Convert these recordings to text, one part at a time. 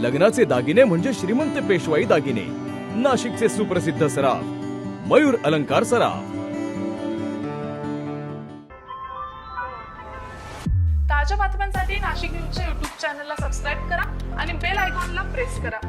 लग्नाचे दागिने म्हणजे श्रीमंत पेशवाई दागिने. नाशिकचे सुप्रसिद्ध सराफ मयूर अलंकार सराफ. ताज्या बातम्यांसाठी नाशिक न्यूजच्या युट्यूब चॅनलला सबस्क्राईब करा आणि बेल आयकॉनला प्रेस करा.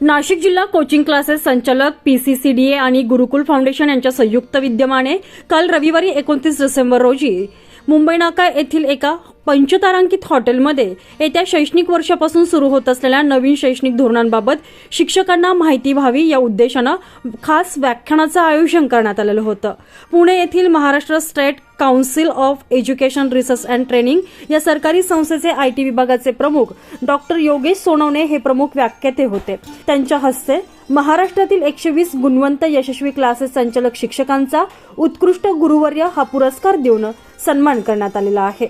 नाशिक जिल्हा कोचिंग क्लासेस संचालक पीसीसीडीए आणि गुरुकुल फाउंडेशन यांच्या संयुक्त विद्यमाने काल रविवारी एकोणतीस डिसेंबर रोजी मुंबई नाका येथील एका पंचतारांकित हॉटेलमध्ये येत्या शैक्षणिक वर्षापासून सुरू होत असलेल्या नवीन शैक्षणिक धोरणांबाबत शिक्षकांना माहिती व्हावी या उद्देशानं खास व्याख्यानाचं आयोजन करण्यात आलेलं होतं. पुणे येथील Maharashtra state council of education research and training या सरकारी संस्थेचे आय टी विभागाचे प्रमुख डॉक्टर योगेश सोनवणे हे प्रमुख व्याख्याते होते. त्यांच्या हस्ते महाराष्ट्रातील एकशे वीस गुणवंत यशस्वी क्लासेस संचालक शिक्षकांचा उत्कृष्ट गुरुवर्य हा पुरस्कार देऊन सन्मान करण्यात आलेला आहे.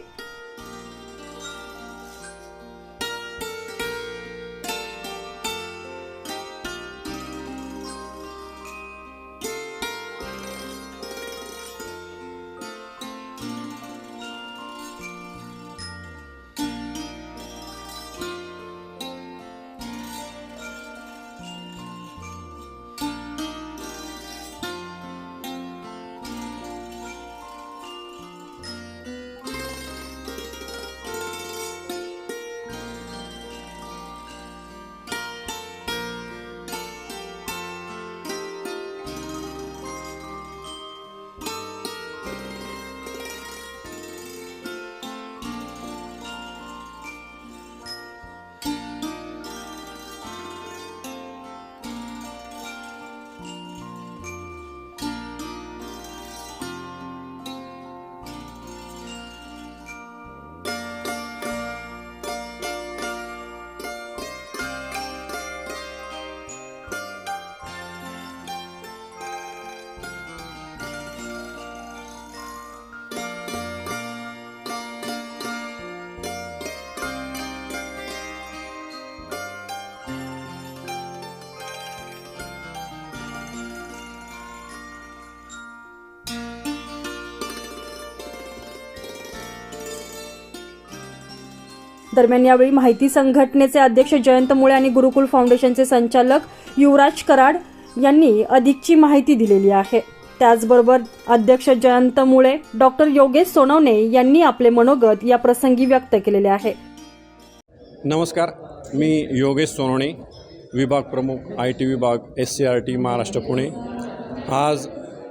दरम्यान यावेळी माहिती संघटनेचे अध्यक्ष जयंत मुळे आणि गुरुकुल फाउंडेशनचे संचालक युवराज कराड यांनी अधिकची माहिती दिलेली आहे. त्याचबरोबर अध्यक्ष जयंत मुळे डॉक्टर योगेश सोनवणे यांनी आपले मनोगत या प्रसंगी व्यक्त केलेले आहे. नमस्कार मी योगेश सोनवणे विभाग प्रमुख आय टी विभाग S C R T Maharashtra Pune. आज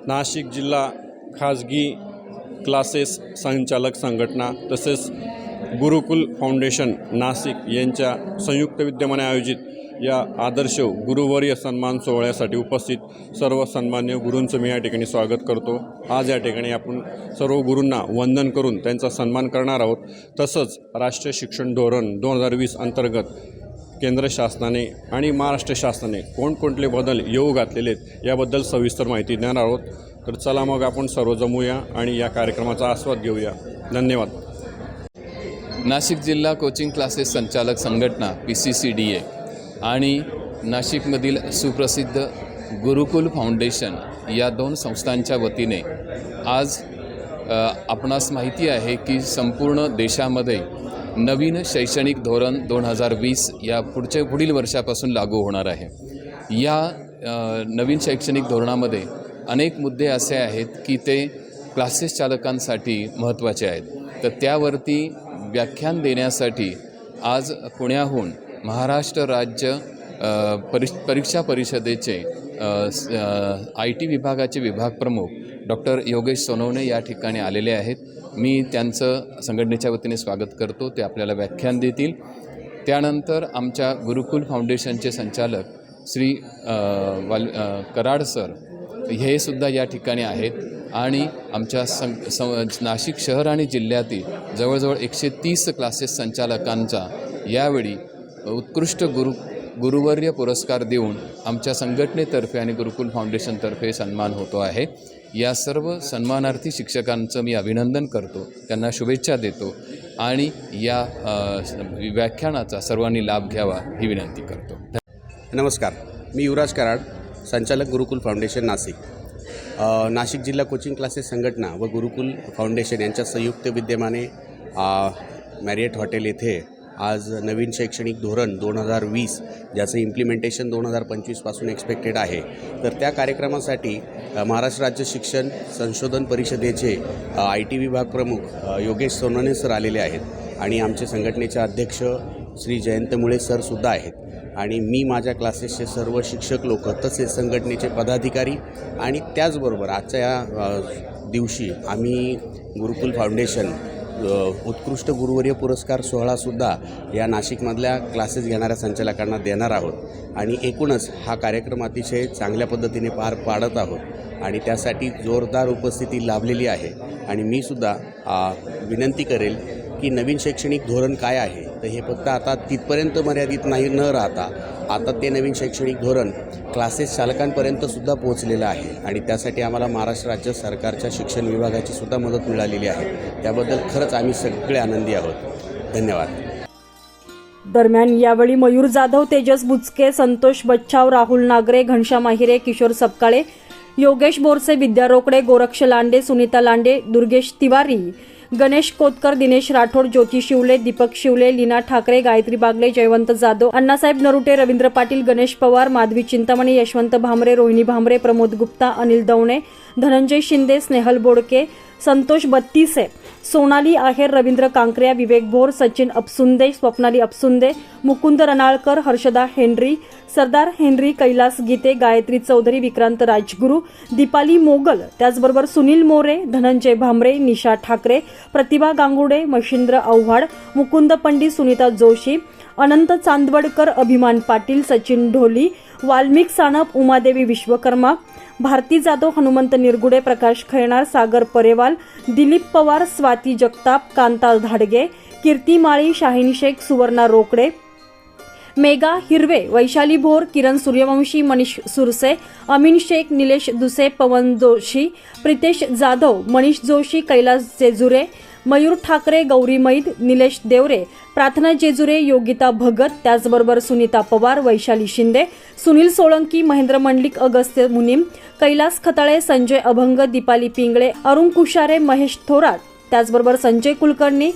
नाशिक जिल्हा खाजगी क्लासेस संचालक संघटना तसेच गुरुकुल फाउंडेशन नाशिक यांच्या संयुक्त विद्यमाने आयोजित या आदर्श गुरुवर्य सन्मान सोहळ्यासाठी उपस्थित सर्व सन्मान्य गुरूंचं मी या ठिकाणी स्वागत करतो. आज या ठिकाणी आपण सर्व गुरूंना वंदन करून त्यांचा सन्मान करणार आहोत. तसंच राष्ट्रीय शिक्षण धोरण दोन हजार वीस अंतर्गत केंद्र शासनाने आणि महाराष्ट्र शासनाने कोणकोणते बदल येऊ घातलेले आहेत याबद्दल सविस्तर माहिती देणार आहोत. तर चला मग आपण सर्व जमूया आणि या कार्यक्रमाचा आस्वाद घेऊया. धन्यवाद. नाशिक जिल्हा कोचिंग क्लासेस संचालक संघटना P C C D A आणि नाशिकमधील सुप्रसिद्ध गुरुकुल फाउंडेशन या दोन संस्थांच्या वतीने आज आपणास माहिती आहे की संपूर्ण देशामध्ये नवीन शैक्षणिक धोरण दोन हजार वीस या पुढच्या पुढील वर्षापासून लागू होणार आहे. या नवीन शैक्षणिक धोरणामध्ये अनेक मुद्दे असे आहेत की ते क्लासेस चालकांसाठी महत्त्वाचे आहेत. तर त्यावरती व्याख्यान देण्यासाठी आज पुण्याहून महाराष्ट्र राज्य परिश परीक्षा परिषदेचे आय टी विभागाचे विभाग प्रमुख डॉक्टर योगेश सोनवणे या ठिकाणी आलेले आहेत. मी त्यांचं संघटनेच्या वतीने स्वागत करतो. ते आपल्याला व्याख्यान देतील. त्यानंतर आमच्या गुरुकुल फाउंडेशनचे संचालक श्री वाल कराड सर हे सुद्धा या ठिकाणी आहेत. आणि आमच्या सं सं नाशिक शहर आणि जिल्ह्यातील जवळजवळ एकशे तीस क्लासेस संचालकांचा यावेळी उत्कृष्ट गुरु गुरुवर्य पुरस्कार देऊन आमच्या संघटनेतर्फे आणि गुरुकुल फाउंडेशनतर्फे सन्मान होतो आहे. या सर्व सन्मानार्थी शिक्षकांचं मी अभिनंदन करतो त्यांना शुभेच्छा देतो आणि या व्याख्यानाचा सर्वांनी लाभ घ्यावा ही विनंती करतो. नमस्कार मी युवराज कराड संचालक गुरुकुल फाउंडेशन नाशिक. नाशिक जिल्हा कोचिंग क्लासेस संघटना व गुरुकुल फाउंडेशन यांच्या संयुक्त विद्यमाने मॅरियट हॉटेल येथे आज नवीन शैक्षणिक धोरण दोन हजार वीस ज्याचं इम्प्लिमेंटेशन दोन हजार पंचवीसपासून एक्सपेक्टेड आहे. तर त्या कार्यक्रमासाठी महाराष्ट्र राज्य शिक्षण संशोधन परिषदेचे आय टी विभाग प्रमुख योगेश सोनवणे सर आलेले आहेत. आणि आमचे संघटनेचे अध्यक्ष श्री जयंत मुळे सरसुद्धा आहेत. आणि मी माझ्या क्लासेसचे सर्व शिक्षक लोक तसेच संघटनेचे पदाधिकारी आणि त्याचबरोबर आजच्या या दिवशी आम्ही गुरुकुल फाउंडेशन उत्कृष्ट गुरुवर्य पुरस्कार सोहळासुद्धा या नाशिकमधल्या क्लासेस घेणाऱ्या संचालकांना देणार आहोत. आणि एकूणच हा कार्यक्रम अतिशय चांगल्या पद्धतीने पार पाडत आहोत आणि त्यासाठी जोरदार उपस्थिती लाभलेली आहे. आणि मी सुद्धा विनंती करेल की नवीन शैक्षणिक धोरण काय आहे तर हे फक्त आता तिथपर्यंत मर्यादित नाही न राहता. आता ते नवीन शैक्षणिक धोरण क्लासेस चालकांपर्यंत सुद्धा पोहोचलेलं आहे आणि त्यासाठी आम्हाला महाराष्ट्र राज्य सरकारच्या शिक्षण विभागाची सुद्धा मदत मिळालेली आहे. त्याबद्दल खरंच आम्ही सगळे आनंदी आहोत. धन्यवाद. दरम्यान यावेळी मयूर जाधव तेजस बुचके संतोष बच्छाव राहुल नागरे घनश्याम आहिरे किशोर सपकाळे योगेश बोरसे विद्या रोकडे गोरक्ष लांडे सुनीता लांडे दुर्गेश तिवारी गणेश कोतकर दिनेश राठोड ज्योती शिवले दीपक शिवले लीना ठाकरे गायत्री बागले जयवंत जाधव अण्णासाहेब नरुटे रवींद्र पाटील गणेश पवार माधवी चिंतामणी यशवंत भामरे रोहिणी भामरे प्रमोद गुप्ता अनिल दवणे धनंजय शिंदे स्नेहल बोडके संतोष बत्तीसे सोनाली आहेर रवींद्र कांकऱ्या विवेक भोर सचिन अपसुंदे स्वप्नाली अपसुंदे मुकुंद रनाळकर हर्षदा हेनरी सरदार हेनरी कैलास गीते गायत्री चौधरी विक्रांत राजगुरू दीपाली मोगल त्याचबरोबर सुनील मोरे धनंजय भामरे निशा ठाकरे प्रतिभा गांगुडे मशिंद्र आव्हाड मुकुंद पंडित सुनीता जोशी अनंत चांदवडकर अभिमान पाटील सचिन ढोली वाल्मिक सानप उमादेवी विश्वकर्मा भारती जाधव हनुमंत निरगुडे प्रकाश खैणार सागर परेवाल दिलीप पवार स्वाती जगताप कांता धाडगे कीर्ती माळी शाहीन शेख सुवर्णा रोकडे मेगा हिरवे वैशाली भोर किरण सूर्यवंशी मनीष सुरसे अमीन शेख निलेश दुसे पवन जोशी प्रितेश जाधव मनीष जोशी कैलास जेजुरे मयूर ठाकरे गौरी मैद निलेश देवरे प्रार्थना जेजुरे योगिता भगत त्याचबरोबर सुनीता पवार वैशाली शिंदे सुनील सोळंकी महेंद्र मंडलिक अगस्त्य मुनीम कैलास खताळे संजय अभंग दीपाली पिंगळे अरुण कुशारे महेश थोरात त्याचबरोबर संजय कुलकर्णी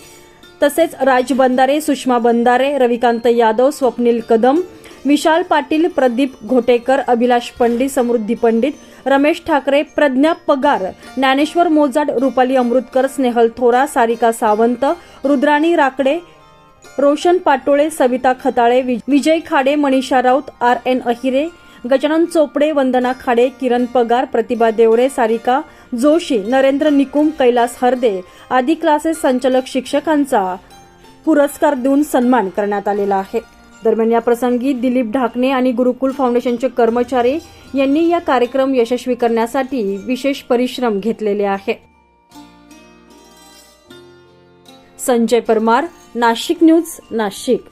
तसेच राज बंदारे सुषमा बंदारे रविकांत यादव स्वप्नील कदम विशाल पाटील प्रदीप घोटेकर अभिलाष पंडित समृद्धी पंडित रमेश ठाकरे प्रज्ञा पगार ज्ञानेश्वर मोजाड रुपाली अमृतकर स्नेहल थोरा सारिका सावंत रुद्राणी राकडे रोशन पाटोळे सविता खताळे विजय खाडे मनीषा राऊत आर एन अहिरे गजानन चोपडे वंदना खाडे किरण पगार प्रतिभा देवरे सारिका जोशी नरेंद्र निकुम कैलास हरदे आदी क्लासेस संचालक शिक्षकांचा पुरस्कार देऊन सन्मान करण्यात आलेला आहे. दरम्यान या प्रसंगी दिलीप ढाकणे आणि गुरुकुल फाउंडेशनचे कर्मचारी यांनी या कार्यक्रम यशस्वी करण्यासाठी विशेष परिश्रम घेतलेले आहे. संजय परमार नाशिक न्यूज नाशिक.